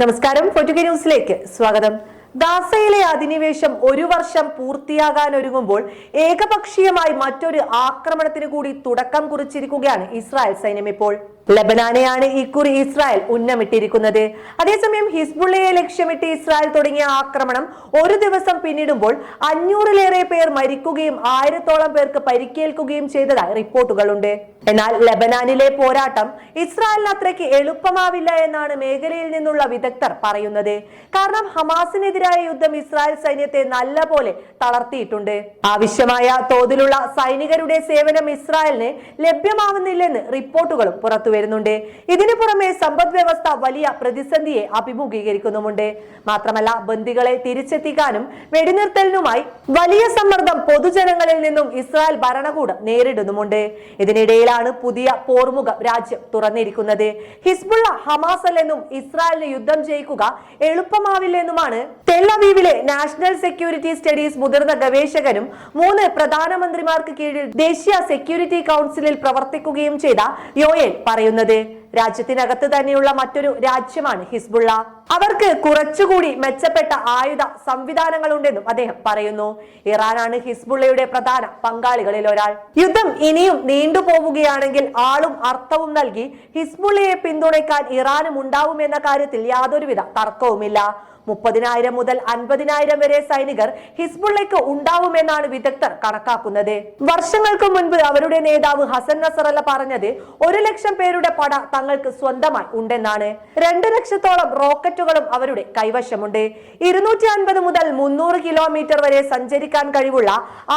നമസ്കാരം. ഫോർട്ടുഗ ന്യൂസിലേക്ക് സ്വാഗതം. ഗാസയിലെ അധിനിവേശം ഒരു വർഷം പൂർത്തിയാകാൻ ഒരുങ്ങുമ്പോൾ ഏകപക്ഷീയമായി മറ്റൊരു ആക്രമണത്തിന് കൂടി തുടക്കം കുറിച്ചിരിക്കുകയാണ് ഇസ്രായേൽ സൈന്യം ഇപ്പോൾ. ലബനാനെയാണ് ഇക്കുറി ഇസ്രായേൽ ഉന്നമിട്ടിരിക്കുന്നത്. അതേസമയം ഹിസ്ബുള്ളയെ ലക്ഷ്യമിട്ട് ഇസ്രായേൽ തുടങ്ങിയ ആക്രമണം ഒരു ദിവസം പിന്നിടുമ്പോൾ അഞ്ഞൂറിലേറെ പേർ മരിക്കുകയും ആയിരത്തോളം പേർക്ക് പരിക്കേൽക്കുകയും ചെയ്തതായി റിപ്പോർട്ടുകളുണ്ട്. എന്നാൽ ലബനാനിലെ പോരാട്ടം ഇസ്രായേലിന് അത്രയ്ക്ക് എളുപ്പമാവില്ല എന്നാണ് മേഖലയിൽ നിന്നുള്ള വിദഗ്ധർ പറയുന്നത്. കാരണം ഹമാസിനെതിരായ യുദ്ധം ഇസ്രായേൽ സൈന്യത്തെ നല്ലപോലെ തളർത്തിയിട്ടുണ്ട്. ആവശ്യമായ തോതിലുള്ള സൈനികരുടെ സേവനം ഇസ്രായേലിന് ലഭ്യമാവുന്നില്ലെന്ന് റിപ്പോർട്ടുകളും പുറത്തു വരുന്നുണ്ട്. ഇതിനു പുറമെ സമ്പദ് വ്യവസ്ഥ വലിയ പ്രതിസന്ധിയെ അഭിമുഖീകരിക്കുന്നുമുണ്ട്. മാത്രമല്ല ബന്ദികളെ തിരിച്ചെത്തിക്കാനും വെടിനിർത്തലിനുമായി വലിയ സമ്മർദ്ദം പൊതുജനങ്ങളിൽ നിന്നും ഇസ്രായേൽ ഭരണകൂടം നേരിടുന്നുമുണ്ട്. ഇതിനിടയിലാണ് പുതിയ പോർമുഖം രാജ്യം തുറന്നിരിക്കുന്നത്. ഹിസ്ബുള്ള ഹമാസ് എന്നും ഇസ്രായേലിന് യുദ്ധം ജയിക്കുക എളുപ്പമാവില്ലെന്നുമാണ് തെല്ലവീവിലെ നാഷണൽ സെക്യൂരിറ്റി സ്റ്റഡീസ് മുതിർന്ന ഗവേഷകനും മൂന്ന് പ്രധാനമന്ത്രിമാർക്ക് കീഴിൽ ദേശീയ സെക്യൂരിറ്റി കൗൺസിലിൽ പ്രവർത്തിക്കുകയും ചെയ്ത യോയേൽ പറയുന്നത്. രാജ്യത്തിനകത്ത് തന്നെയുള്ള മറ്റൊരു രാജ്യമാണ് ഹിസ്ബുള്ള. അവർക്ക് കുറച്ചുകൂടി മെച്ചപ്പെട്ട ആയുധ സംവിധാനങ്ങൾ ഉണ്ടെന്നും അദ്ദേഹം പറയുന്നു. ഇറാനാണ് ഹിസ്ബുള്ളയുടെ പ്രധാന പങ്കാളികളിൽ ഒരാൾ. യുദ്ധം ഇനിയും നീണ്ടുപോവുകയാണെങ്കിൽ ആളും അർത്ഥവും നൽകി ഹിസ്ബുള്ളയെ പിന്തുണയ്ക്കാൻ ഇറാനും ഉണ്ടാവുമെന്ന കാര്യത്തിൽ യാതൊരുവിധ തർക്കവുമില്ല. മുപ്പതിനായിരം മുതൽ അൻപതിനായിരം വരെ സൈനികർ ഹിസ്ബുള്ളയ്ക്ക് ഉണ്ടാവുമെന്നാണ് വിദഗ്ധർ കണക്കാക്കുന്നത്. വർഷങ്ങൾക്ക് മുൻപ് അവരുടെ നേതാവ് ഹസൻ നസറല്ല പറഞ്ഞത് ഒരു ലക്ഷം പേരുടെ പട തങ്ങൾക്ക് സ്വന്തമായി ഉണ്ടെന്നാണ്. രണ്ട് ലക്ഷത്തോളം റോക്കറ്റുകളും അവരുടെ കൈവശമുണ്ട്. ഇരുന്നൂറ്റി അൻപത് മുതൽ മുന്നൂറ് കിലോമീറ്റർ വരെ സഞ്ചരിക്കാൻ കഴിവുള്ള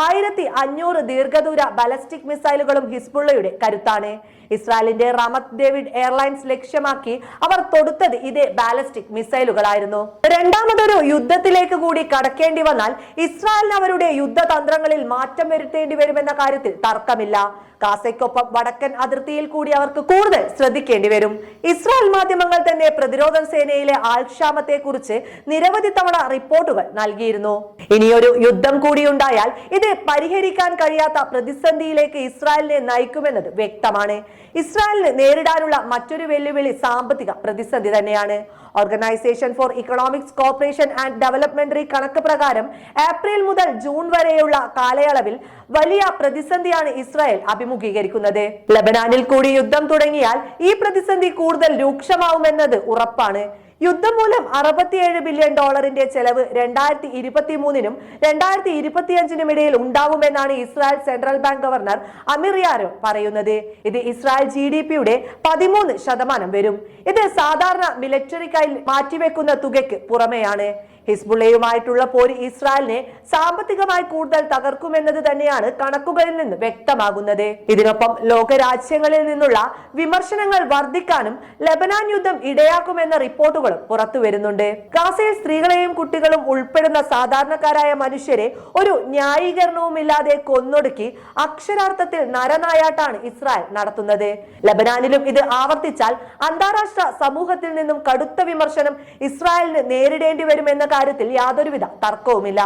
ആയിരത്തി അഞ്ഞൂറ് ദീർഘദൂര ബലസ്റ്റിക് മിസൈലുകളും ഹിസ്ബുള്ളയുടെ കരുത്താണ്. ഇസ്രായേലിന്റെ റമത് ഡേവിഡ് എയർലൈൻസ് ലക്ഷ്യമാക്കി അവർ തൊടുത്തത് ഇതേ ബാലസ്റ്റിക് മിസൈലുകളായിരുന്നു. രണ്ടാമതൊരു യുദ്ധത്തിലേക്ക് കൂടി കടക്കേണ്ടി വന്നാൽ ഇസ്രായേലിന് അവരുടെ യുദ്ധതന്ത്രങ്ങളിൽ മാറ്റം വരുത്തേണ്ടി വരുമെന്ന കാര്യത്തിൽ തർക്കമില്ല. ഗാസയ്ക്കൊപ്പം വടക്കൻ അതിർത്തിയിൽ കൂടി അവർക്ക് കൂടുതൽ ശ്രദ്ധിക്കേണ്ടി വരും. ഇസ്രായേൽ മാധ്യമങ്ങൾ തന്നെ പ്രതിരോധ സേനയിലെ ആൾക്ഷാമത്തെ കുറിച്ച് നിരവധി തവണ റിപ്പോർട്ടുകൾ നൽകിയിരുന്നു. ഇനിയൊരു യുദ്ധം കൂടി ഉണ്ടായാൽ ഇത് പരിഹരിക്കാൻ കഴിയാത്ത പ്രതിസന്ധിയിലേക്ക് ഇസ്രായേലിനെ നയിക്കുമെന്നത് വ്യക്തമാണ്. ഇസ്രായേലിന് നേരിടാനുള്ള മറ്റൊരു വെല്ലുവിളി സാമ്പത്തിക പ്രതിസന്ധി തന്നെയാണ്. Organisation for economics corporation and ഡെവലപ്മെന്ററി കണക്ക് പ്രകാരം ഏപ്രിൽ മുതൽ ജൂൺ വരെയുള്ള കാലയളവിൽ വലിയ പ്രതിസന്ധിയാണ് ഇസ്രായേൽ അഭിമുഖീകരിക്കുന്നത്. ലബനാനിൽ കൂടി യുദ്ധം തുടങ്ങിയാൽ ഈ പ്രതിസന്ധി കൂടുതൽ രൂക്ഷമാവുമെന്നത് ഉറപ്പാണ്. യുദ്ധം മൂലം അറുപത്തിയേഴ് ബില്യൺ ഡോളറിന്റെ ചെലവ് രണ്ടായിരത്തി ഇരുപത്തി മൂന്നിനും രണ്ടായിരത്തി ഇരുപത്തിയഞ്ചിനും ഇടയിൽ ഉണ്ടാവുമെന്നാണ് Israel central bank governor Amir പറയുന്നത്. ഇത് ഇസ്രായേൽ ജി ഡി പിയുടെ പതിമൂന്ന് ശതമാനം വരും. ഇത് സാധാരണ മിലിറ്ററിക്കായി മാറ്റിവെക്കുന്ന തുകയ്ക്ക് പുറമെയാണ്. ഹിസ്ബുള്ളയുമായിട്ടുള്ള പോര് ഇസ്രായേലിനെ സാമ്പത്തികമായി കൂടുതൽ തകർക്കുമെന്നത് തന്നെയാണ് കണക്കുകളിൽ നിന്ന് വ്യക്തമാകുന്നത്. ഇതിനൊപ്പം ലോകരാജ്യങ്ങളിൽ നിന്നുള്ള വിമർശനങ്ങൾ വർദ്ധിക്കാനും ലബനാൻ യുദ്ധം ഇടയാക്കുമെന്ന റിപ്പോർട്ടുകളും പുറത്തു വരുന്നുണ്ട്. ഗാസയിൽ സ്ത്രീകളെയും കുട്ടികളും ഉൾപ്പെടുന്ന സാധാരണക്കാരായ മനുഷ്യരെ ഒരു ന്യായീകരണവുമില്ലാതെ കൊന്നൊടുക്കി അക്ഷരാർത്ഥത്തിൽ നരനായാട്ടാണ് ഇസ്രായേൽ നടത്തുന്നത്. ലബനാനിലും ഇത് ആവർത്തിച്ചാൽ അന്താരാഷ്ട്ര സമൂഹത്തിൽ നിന്നും കടുത്ത വിമർശനം ഇസ്രായേലിന് നേരിടേണ്ടി വരുമെന്ന കാര്യത്തിൽ യാതൊരുവിധ തർക്കവുമില്ല.